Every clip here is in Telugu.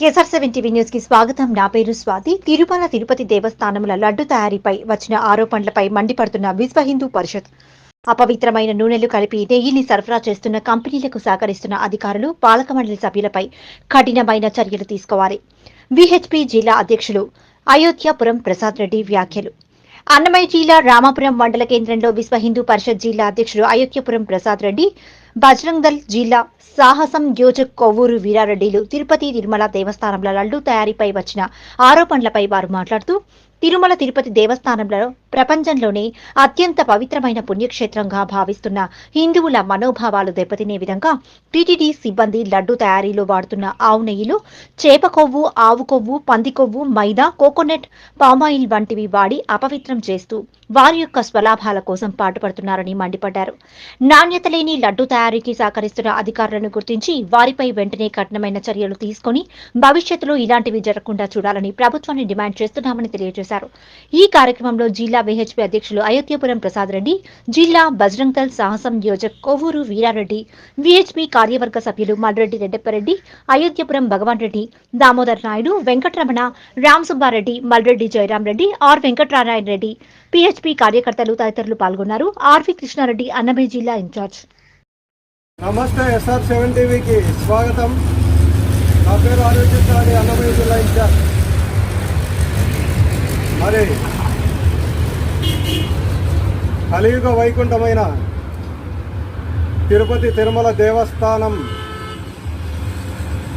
కేసర్ సెవెన్ టీవీ న్యూస్కి స్వాగతం. నా పేరు స్వాతి. తిరుమల తిరుపతి దేవస్థానముల లడ్డు తయారీపై వచ్చిన ఆరోపణలపై మండిపడుతున్న విశ్వ హిందూ పరిషత్. అపవిత్రమైన నూనెలు కలిపి నెయ్యిని సరఫరా చేస్తున్న కంపెనీలకు సహకరిస్తున్న అధికారులు పాలక మండలి సభ్యులపై కఠినమైన చర్యలు తీసుకోవాలి. విహెచ్పి జిల్లా అధ్యక్షులు అయోధ్యాపురం ప్రసాద్ రెడ్డి వ్యాఖ్యలు. అన్నమయ్య జిల్లా రామాపురం మండల కేంద్రంలో విశ్వ హిందూ పరిషత్ జిల్లా అధ్యక్షుడు అయోధ్యపురం ప్రసాద్ రెడ్డి బజరంగ్ దల్ జిల్లా సాహసం యోజక్ కొవ్వూరు వీరారెడ్డిలు తిరుపతి తిరుమల దేవస్థానంలో లడ్డు తయారీపై వచ్చిన ఆరోపణలపై వారు మాట్లాడుతూ తిరుమల తిరుపతి దేవస్థానంలో ప్రపంచంలోనే అత్యంత పవిత్రమైన పుణ్యక్షేత్రంగా భావిస్తున్న హిందువుల మనోభావాలు దెబ్బతినే విధంగా టీటీడీ సిబ్బంది లడ్డు తయారీలో వాడుతున్న ఆవు నెయ్యిలో చేప కొవ్వు ఆవు కొవ్వు పంది కొవ్వు మైదా కోకోనట్ పామాయిల్ వంటివి వాడి అపవిత్రం చేస్తూ వారి యొక్క స్వలాభాల కోసం పాటుపడుతున్నారని మండిపడ్డారు. నాణ్యత లేని లడ్డు తయారీకి సహకరిస్తున్న అధికారులను గుర్తించి వారిపై వెంటనే కఠినమైన చర్యలు తీసుకొని భవిష్యత్తులో ఇలాంటివి జరగకుండా చూడాలని ప్రభుత్వాన్ని డిమాండ్ చేస్తున్నామని తెలియజేశారు. ఈ కార్యక్రమంలో జిల్లా విహెచ్పి అధ్యక్షులు అయోధ్యపురం ప్రసాద్ రెడ్డి జిల్లా బజరంగ్ సాహసం యోజక్ కొవ్వూరు వీరారెడ్డి విహెచ్పి కార్యవర్గ సభ్యులు మల్రెడ్డి రెడ్డప్పరెడ్డి అయోధ్యపురం భగవాన్ రెడ్డి దామోదర్ నాయుడు వెంకటరమణ రామ్ సుబ్బారెడ్డి మల్రెడ్డి జయరాం రెడ్డి ఆర్ వెంకటనారాయణ రెడ్డి పిహెచ్పి కార్యకర్తలు తదితరులు పాల్గొన్నారు. ఆర్వి కృష్ణారెడ్డి అన్నమయ్య జిల్లా ఇన్ఛార్జ్. నమస్తే ఎస్ఆర్ సెవెన్ టీవీకి స్వాగతం. నా పేరు ఆరోగ్యశాలి అన్నమయ్య జిల్లా ఇన్ఛార్జ్ మరి కలియుగ వైకుంఠమైన తిరుపతి తిరుమల దేవస్థానం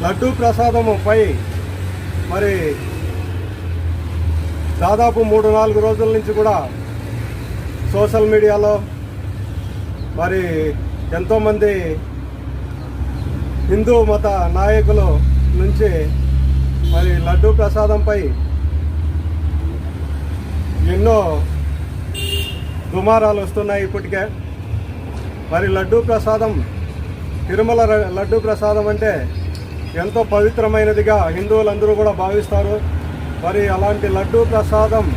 లడ్డూ ప్రసాదముపై మరి దాదాపు మూడు నాలుగు రోజుల నుంచి కూడా సోషల్ మీడియాలో మరి ఎంతోమంది హిందూ మత నాయకులు నుంచి మరి లడ్డూ ప్రసాదంపై ఎన్నో దుమారాలు వస్తున్నాయి ఇప్పటికే. మరి లడ్డూ ప్రసాదం తిరుమల లడ్డూ ప్రసాదం అంటే ఎంతో పవిత్రమైనదిగా హిందువులందరూ కూడా భావిస్తారు. మరి అలాంటి లడ్డూ ప్రసాదం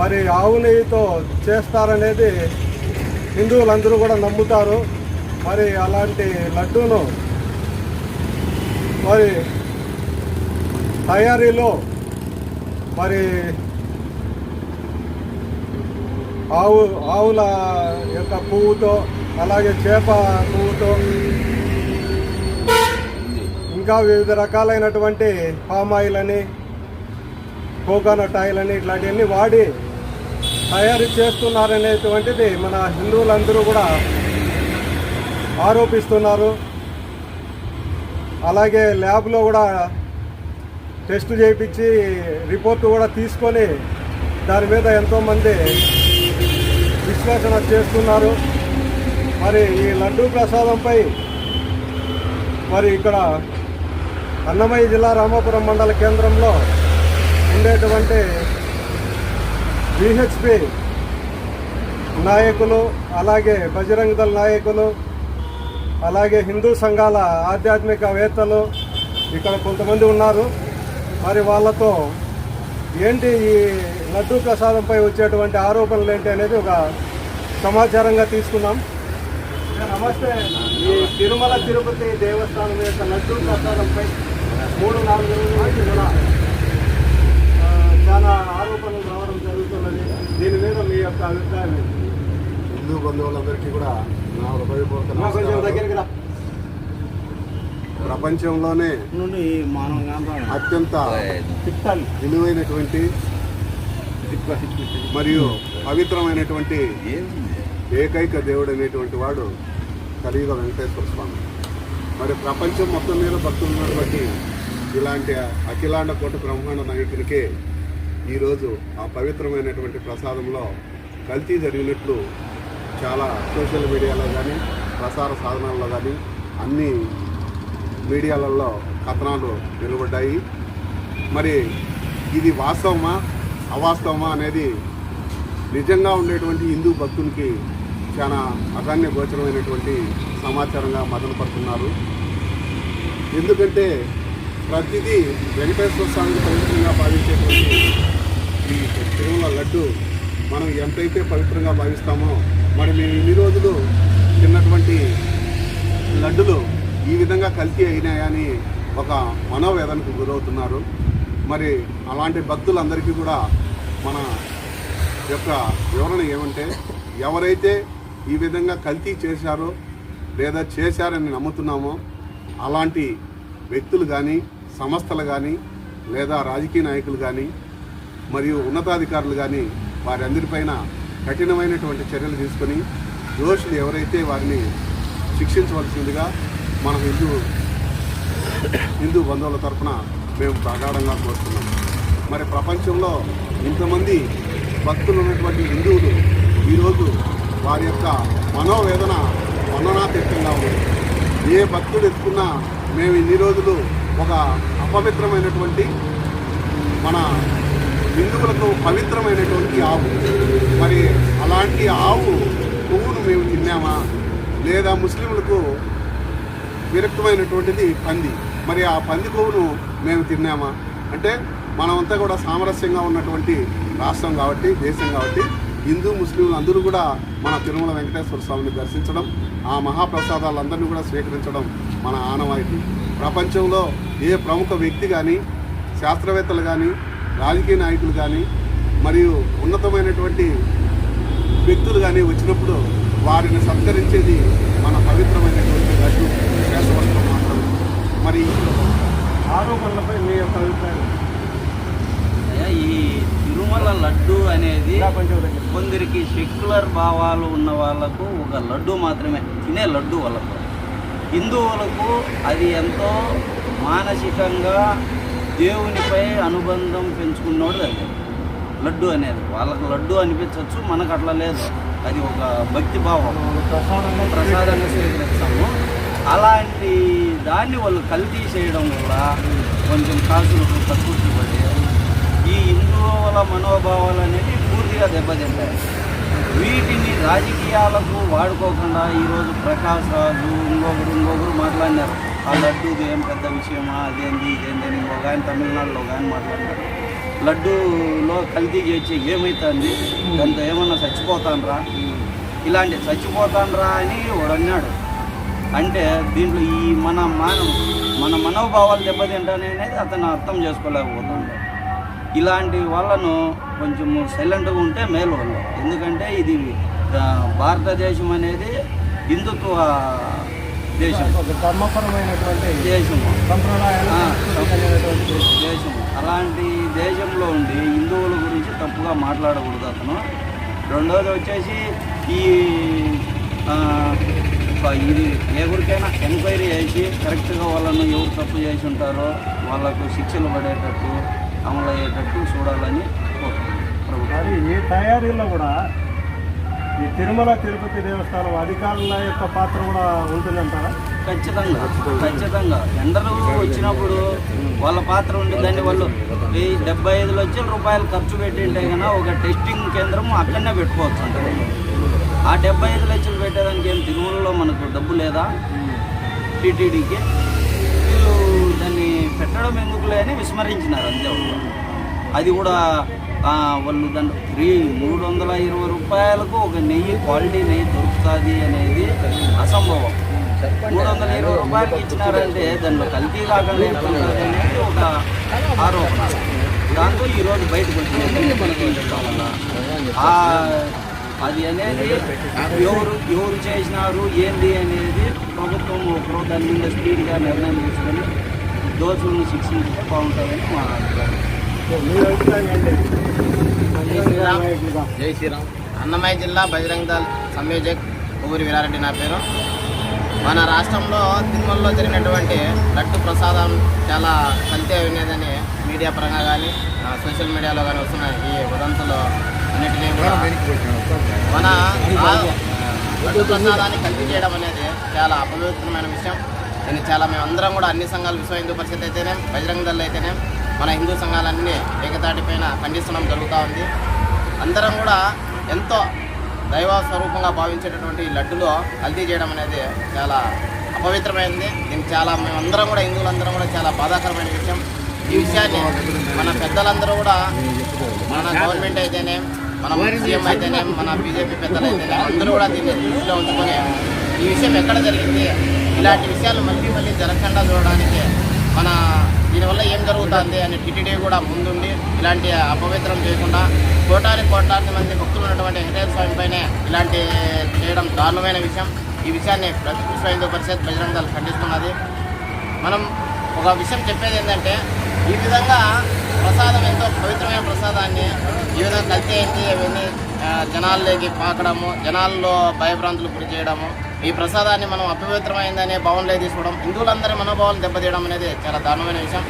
మరి ఆవు నెయ్యితో చేస్తారనేది హిందువులందరూ కూడా నమ్ముతారు. మరి అలాంటి లడ్డూను మరి తయారీలో మరి ఆవు ఆవుల యొక్క పువ్వుతో అలాగే చేప పువ్వుతో ఇంకా వివిధ రకాలైనటువంటి పామ్ ఆయిల్ అని కోకోనట్ ఆయిల్ అని ఇట్లాంటివన్నీ వాడి తయారు చేస్తున్నారనేటువంటిది మన హిందువులందరూ కూడా ఆరోపిస్తున్నారు. అలాగే ల్యాబ్లో కూడా టెస్ట్ చేయించి రిపోర్ట్ కూడా తీసుకొని దాని మీద ఎంతోమంది విశ్లేషణ చేస్తున్నారు. మరి ఈ లడ్డూ ప్రసాదంపై మరి ఇక్కడ అన్నమయ్య జిల్లా రామాపురం మండల కేంద్రంలో ఉండేటువంటి విహెచ్పి నాయకులు అలాగే బజరంగ్ దళ్ నాయకులు అలాగే హిందూ సంఘాల ఆధ్యాత్మికవేత్తలు ఇక్కడ కొంతమంది ఉన్నారు. మరి వాళ్ళతో ఏంటి ఈ లడ్డూ ప్రసాదంపై వచ్చేటువంటి ఆరోపణలు ఏంటి అనేది ఒక సమాచారంగా తీసుకున్నాం నమస్తే ఈ తిరుమల తిరుపతి దేవస్థానం యొక్క లడ్డూ ప్రసాదంపై మూడు నాలుగు రోజుల నుంచి కూడా చాలా ఆరోపణలు రావడం జరుగుతున్నది దీని మీద మీ యొక్క అభిప్రాయం? హిందూ బంధువులందరికీ కూడా నా హృదయపూర్వక కొంచెం. దగ్గరికి రా ప్రపంచంలోనే అత్యంత విలువైనటువంటి మరియు పవిత్రమైనటువంటి ఏకైక దేవుడు అనేటువంటి వాడు కలియుగ వెంకటేశ్వర స్వామి. మరి ప్రపంచం మొత్తం మీద భక్తులు ఉన్నటువంటి ఇలాంటి అఖిలాండ కోటి బ్రహ్మాండ నాయకునికే ఈరోజు ఆ పవిత్రమైనటువంటి ప్రసాదంలో కల్తీ జరిగినట్లు చాలా సోషల్ మీడియాలో కానీ ప్రసార సాధనాల్లో కానీ అన్ని మీడియాలలో కథనాలు వెలువడ్డాయి. మరి ఇది వాస్తవమా? అవాస్తవమా అనేది నిజంగా ఉండేటువంటి హిందూ భక్తునికి చాలా అగణ్య గోచరమైనటువంటి సమాచారంగా మదనపడుతున్నారు. ఎందుకంటే ప్రతిదీ వెంకటేశ్వర స్వామికి పవిత్రంగా భావించేటువంటి ఈ తిరుమల లడ్డు మనం ఎంతైతే పవిత్రంగా భావిస్తామో మరి మేము ఇన్ని రోజులు తిన్నటువంటి లడ్డులు ఈ విధంగా కల్తీ అయినాయని ఒక మనోవేదనకు గురవుతున్నారు. మరి అలాంటి భక్తులందరికీ కూడా మన యొక్క వివరణ ఏమంటే ఎవరైతే ఈ విధంగా కల్తీ చేశారో లేదా చేశారని నమ్ముతున్నామో అలాంటి వ్యక్తులు కానీ సంస్థలు కానీ లేదా రాజకీయ నాయకులు కానీ మరియు ఉన్నతాధికారులు కానీ వారందరిపైన కఠినమైనటువంటి చర్యలు తీసుకొని దోషులు ఎవరైతే వారిని శిక్షించవలసిందిగా మన హిందూ హిందూ బంధువుల తరఫున మేము ప్రగాఢంగా కోరుతున్నాం. మరి ప్రపంచంలో ఇంతమంది భక్తులు ఉన్నటువంటి హిందువులు ఈరోజు వారి యొక్క మనోవేదన వర్ణనాతీతంగా ఉంది. ఏ భక్తుడు ఎత్తుకున్నా మేము ఇన్ని రోజులు ఒక అపవిత్రమైనటువంటి మన హిందువులకు పవిత్రమైనటువంటి ఆవు. మరి అలాంటి ఆవు పువ్వును మేము తిన్నామా? లేదా ముస్లింలకు విరక్తమైనటువంటిది పంది. మరి ఆ పంది కొవ్వును మేము తిన్నామా? అంటే మనమంతా కూడా సామరస్యంగా ఉన్నటువంటి రాష్ట్రం కాబట్టి దేశం కాబట్టి హిందూ ముస్లింలు అందరూ కూడా మన తిరుమల వెంకటేశ్వర స్వామిని దర్శించడం ఆ మహాప్రసాదాలందరినీ కూడా స్వీకరించడం మన ఆనవాయితీ. ప్రపంచంలో ఏ ప్రముఖ వ్యక్తి కానీ శాస్త్రవేత్తలు కానీ రాజకీయ నాయకులు కానీ మరియు ఉన్నతమైనటువంటి వ్యక్తులు కానీ వచ్చినప్పుడు వారిని సత్కరించేది మన పవిత్రమైనటువంటి లడ్డు. మాత్రం మరి ఆరోపణలపై మీ యొక్క అభిప్రాయం? ఈ తిరుమల లడ్డు అనేది. కొందరికి సెక్యులర్ భావాలు ఉన్న వాళ్ళకు ఒక లడ్డు మాత్రమే తినే లడ్డు వాళ్ళకు. హిందువులకు అది ఎంతో మానసికంగా దేవునిపై అనుబంధం పెంచుకున్నోడు అది. లడ్డు అనేది వాళ్ళకు లడ్డు అనిపించవచ్చు మనకు అట్లా లేదు. అది ఒక భక్తి భావం. ప్రసాదంగా స్వీకరిస్తాము. అలాంటి దాన్ని వాళ్ళు కల్తీ చేయడం వల్ల కొంచెం కాసులు తక్కువ ఈ హిందువుల మనోభావాలు అనేది పూర్తిగా దెబ్బతింటాయి. వీటిని రాజకీయాలకు వాడుకోకుండా ఈరోజు ప్రకాష్ రాజు ఇంకొకరు ఇంకొకరు మాట్లాడినారు. ఆ లడ్డు ఏం పెద్ద విషయమా? అదేంది ఇదేంది అని ఇంకొక ఆయన తమిళనాడులో ఒక ఆయన మాట్లాడినారు. లడ్డూలో కల్తీ చేసి ఏమవుతుంది దాంతో ఏమన్నా చచ్చిపోతానరా ఇలాంటి చచ్చిపోతానరా అని వాడు అన్నాడు. అంటే దీంట్లో ఈ మన మానవ మన మనోభావాలు దెబ్బతింటానే అనేది అతను అర్థం చేసుకోలేకపోతున్నాడు ఇలాంటి వాళ్ళను కొంచెం సైలెంట్గా ఉంటే మేలు ఎందుకంటే ఇది భారతదేశం అనేది హిందుత్వ దేశం. ధర్మపరమైనటువంటి అనేటువంటి దేశం అలాంటి దేశంలో ఉండి హిందువుల గురించి తప్పుగా మాట్లాడకూడదు అతను. రెండోది వచ్చేసి ఈ ఇది ఎవరికైనా ఎంక్వైరీ చేసి కరెక్ట్గా వాళ్ళను ఎవరు తప్పు చేసి ఉంటారో వాళ్ళకు శిక్షలు పడేటట్టు అమలు అయ్యేటట్టు చూడాలని కోరుతున్నాను ఈ తయారీలో కూడా ఈ తిరుమల తిరుపతి దేవస్థానం అధికారుల యొక్క పాత్ర కూడా ఉంటుందంటారా? ఖచ్చితంగా ఖచ్చితంగా. టెండర్ వచ్చినప్పుడు వాళ్ళ పాత్ర ఉండి దాన్ని వాళ్ళు వెయ్యి డెబ్బై ఐదు లక్షల రూపాయలు ఖర్చు పెట్టింటే కన్నా ఒక టెస్టింగ్ కేంద్రం అక్కడనే పెట్టుకోవచ్చు అంటారు. ఆ డెబ్బై ఐదు లక్షలు పెట్టేదానికి ఏం తిరుమలలో మనకు డబ్బు లేదా? టీటీడీకి. వీళ్ళు దాన్ని పెట్టడం ఎందుకులే అని విస్మరించినారు అంతే. అది కూడా వాళ్ళు దాంట్లో త్రీ మూడు వందల ఇరవై రూపాయలకు ఒక నెయ్యి క్వాలిటీ నెయ్యి దొరుకుతుంది అనేది అసంభవం. మూడు వందల ఇరవై రూపాయలకి ఇచ్చినారంటే దాంట్లో కల్తీ కాకుండా అనేది ఒక ఆరోపణ. దాంతో ఈరోజు బయటకు వచ్చింది. మనకి ఆ, అది అనేది ఎవరు ఎవరు చేసినారు ఏంది అనేది ప్రభుత్వం దాని మీద స్పీడ్గా నిర్ణయం తీసుకొని దోషులను శిక్షించితే బాగుంటుందని మా అభిప్రాయం. జై శ్రీరామ్. అన్నమయ్య జిల్లా బజరంగ్ దళ్ సంయోజక్ ఊరి వీరారెడ్డి నా పేరు. మన రాష్ట్రంలో తిరుమలలో జరిగినటువంటి లడ్డు ప్రసాదం చాలా కల్తీ వినేదని మీడియా పరంగా కానీ సోషల్ మీడియాలో కానీ వస్తున్న ఈ వదంతులు అన్నిటినీ కూడా మన ప్రసాదాన్ని కల్తీ చేయడం అనేది చాలా అపవిత్రమైన విషయం. దీన్ని చాలా మేమందరం కూడా అన్ని సంఘాలు విశ్వ హిందూ పరిషత్ అయితేనే బజరంగ దళ్ అయితేనే మన హిందూ సంఘాలన్నీ ఏకతాటిపైన ఖండిస్తడం జరుగుతూ ఉంది. అందరం కూడా ఎంతో దైవ స్వరూపంగా భావించేటటువంటి లడ్డులో కల్తీ చేయడం అనేది చాలా అపవిత్రమైనది దీనికి చాలా మేమందరం కూడా హిందువులందరం కూడా చాలా బాధాకరమైన విషయం. ఈ విషయాన్ని మన పెద్దలందరూ కూడా మన గవర్నమెంట్ అయితేనే మన సీఎం అయితేనే మన బీజేపీ పెద్దలు అయితేనే అందరూ కూడా దీన్ని దృష్టిలో ఉంచుకొని ఈ విషయం ఎక్కడ జరిగింది ఇలాంటి విషయాలు మళ్ళీ మళ్ళీ జరగకుండా చూడడానికి మన దీనివల్ల ఏం జరుగుతుంది అని టీటీడీ కూడా ముందుండి ఇలాంటి అపవిత్రం చేయకుండా కోటాది కోట్లాది మంది భక్తులు ఉన్నటువంటి వెంకటేశ్వర స్వామి పైనే ఇలాంటి చేయడం దారుణమైన విషయం. ఈ విషయాన్ని ప్రతి విశ్వ హిందూ పరిషత్ బజరంగ ఖండిస్తున్నది. మనం ఒక విషయం చెప్పేది ఏంటంటే ఈ విధంగా ప్రసాదం ఎంతో పవిత్రమైన ప్రసాదాన్ని ఈ విధంగా కల్తీ అయింది అవన్నీ జనాల్లోకి పాకడము జనాల్లో భయభ్రాంతులు గురి చేయడము ఈ ప్రసాదాన్ని మనం అపవిత్రమైందనే భావనలో తీసుకోవడం హిందువులందరి మనోభావాలు దెబ్బతీయడం అనేది చాలా దారుణమైన విషయం.